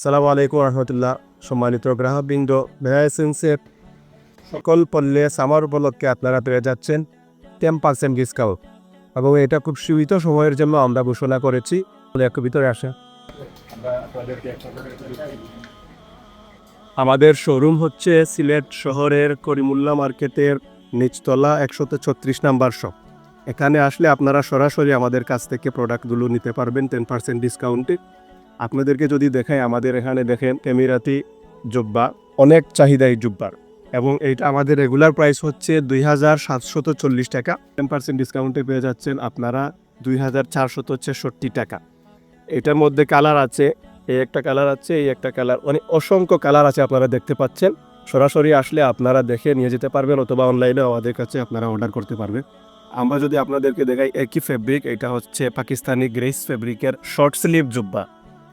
সালামু আলাইকুম রহমতুল্লাহ। সম্মানিত গ্রাহকবৃন্দ ভেয়াসেন্সের সকল পণ্যে সামার উপলক্ষে আপনারা পেয়ে যাচ্ছেন টেন পার্সেন্ট ডিসকাউন্ট এবং এটা খুব সীমিত সময়ের জন্য আমরা ঘোষণা করেছি। ভিতরে আসা আমাদের শোরুম হচ্ছে সিলেট শহরের করিমুল্লা মার্কেটের নিচতলা একশত ছত্রিশ নাম্বার শপ এখানে আসলে আপনারা সরাসরি আমাদের কাছ থেকে প্রোডাক্টগুলো নিতে পারবেন টেন পার্সেন্ট ডিসকাউন্টে আপনাদেরকে যদি দেখাই, আমাদের এখানে দেখেন এমিরাতি জুব্বা, অনেক চাহিদা এই জুব্বার। এবং এইটা আমাদের রেগুলার প্রাইস হচ্ছে দুই হাজার সাতশত চল্লিশ টাকা। টেন পার্সেন্ট ডিসকাউন্টে পেয়ে যাচ্ছেন আপনারা দুই হাজার চারশত ছেষট্টি টাকা। এটার মধ্যে কালার আছে, এই একটা কালার আছে, এই একটা কালার মানে অসংখ্য কালার আছে আপনারা দেখতে পাচ্ছেন। সরাসরি আসলে আপনারা দেখে নিয়ে যেতে পারবেন অথবা অনলাইনে আমাদের কাছে আপনারা অর্ডার করতে পারবেন। আমরা যদি আপনাদেরকে দেখাই একই ফেব্রিক এটা হচ্ছে পাকিস্তানি গ্রেস ফেব্রিকের শর্ট স্লিভ জুব্বা।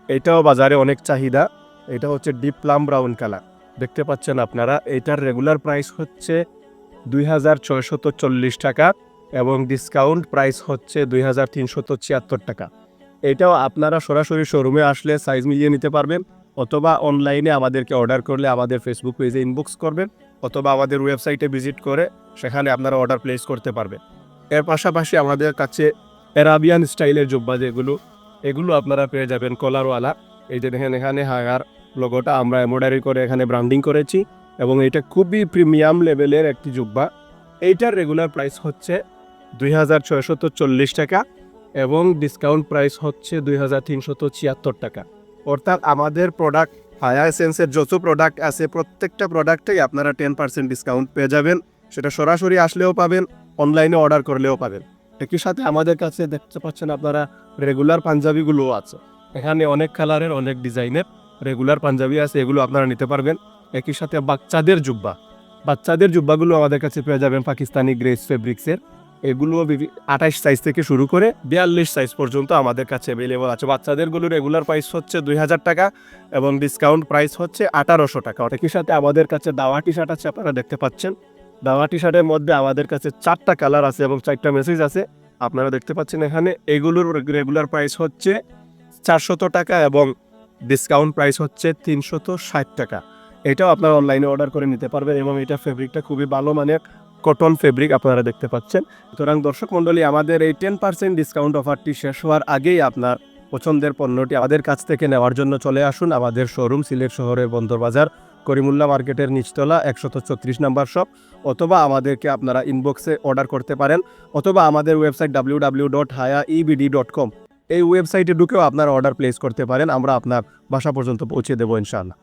এটাও বাজারে অনেক চাহিদা। এটা হচ্ছে ডিপ প্লাম ব্রাউন কালার দেখতে পাচ্ছেন আপনারা, এটার রেগুলার প্রাইস হচ্ছে দুই টাকা এবং ডিসকাউন্ট প্রাইস হচ্ছে দুই টাকা। এটাও আপনারা সরাসরি শোরুমে আসলে সাইজ মিলিয়ে নিতে পারবেন অথবা অনলাইনে আমাদেরকে অর্ডার করলে আমাদের ফেসবুক পেজে ইনবক্স করবেন অথবা আমাদের ওয়েবসাইটে ভিজিট করে সেখানে আপনারা অর্ডার প্লেস করতে পারবেন। এর পাশাপাশি আমাদের কাছে অ্যারাবিয়ান স্টাইলের জুব্বা যেগুলো এগুলো আপনারা পেয়ে যাবেন কলারওয়ালা। এই যে দেখেন এখানে হায়ার লোগোটা আমরা এমব্রয়ডারি করে এখানে ব্র্যান্ডিং করেছি এবং এটা খুবই প্রিমিয়াম লেভেলের একটি জুব্বা। এইটার রেগুলার প্রাইস হচ্ছে দুই হাজার ছয়শত চল্লিশ টাকা এবং ডিসকাউন্ট প্রাইস হচ্ছে দুই হাজার ছিয়াত্তর টাকা। অর্থাৎ আমাদের প্রোডাক্ট হায়া এসেন্সের যত প্রোডাক্ট আছে, প্রত্যেকটা প্রোডাক্টেই আপনারা টেন পার্সেন্ট ডিসকাউন্ট পেয়ে যাবেন। সেটা সরাসরি আসলেও পাবেন অনলাইনে অর্ডার করলেও পাবেন। একই সাথে আমাদের কাছে দেখতে পাচ্ছেন আপনারা রেগুলার পাঞ্জাবিগুলোও আছে। এখানে অনেক কালারের অনেক ডিজাইনের রেগুলার পাঞ্জাবি আছে, এগুলো আপনারা নিতে পারবেন। একই সাথে বাচ্চাদের জুব্বা। বাচ্চাদের জুব্বাগুলো আমাদের কাছে পেয়ে যাবেন পাকিস্তানি গ্রেস ফেব্রিক্সের এগুলো আঠাইশ সাইজ থেকে শুরু করে বিয়াল্লিশ সাইজ পর্যন্ত আমাদের কাছে অ্যাভেলেবল আছে। বাচ্চাদেরগুলো রেগুলার প্রাইস হচ্ছে দুই হাজার টাকা এবং ডিসকাউন্ট প্রাইস হচ্ছে আঠারোশো টাকা। একই সাথে আমাদের কাছে দাওয়া টি শার্ট আছে, আপনারা দেখতে পাচ্ছেন। দাওয়া টি শার্টের মধ্যে আমাদের কাছে চারটা কালার আছে এবং চারটা মেসেজ আছে। আপনারা দেখতে পাচ্ছেন এখানে, এগুলোর রেগুলার প্রাইস হচ্ছে চারশত টাকা এবং ডিসকাউন্ট প্রাইস হচ্ছে তিনশত ষাট টাকা। এটাও আপনারা অনলাইনে অর্ডার করে নিতে পারবেন এবং এটা ফেব্রিকটা খুবই ভালো মানের কটন ফেব্রিক আপনারা দেখতে পাচ্ছেন। সুতরাং দর্শক মণ্ডলী, আমাদের এই টেন পার্সেন্ট ডিসকাউন্ট অফারটি শেষ হওয়ার আগেই আপনার পছন্দের পণ্যটি আমাদের কাছ থেকে নেওয়ার জন্য চলে আসুন আমাদের শোরুম সিলেট শহরের বন্দরবাজার করিমুল্লা মার্কেটের নিচতলা একশত ছত্রিশ নাম্বার শপ, অথবা আমাদেরকে আপনারা ইনবক্সে অর্ডার করতে পারেন, অথবা আমাদের website W W dot Haya EBD dot com এই ওয়েবসাইটে ঢুকেও আপনারা অর্ডার প্লেস করতে পারেন, আমরা আপনার বাসা পর্যন্ত পৌঁছে দেবো ইনশাআল্লাহ।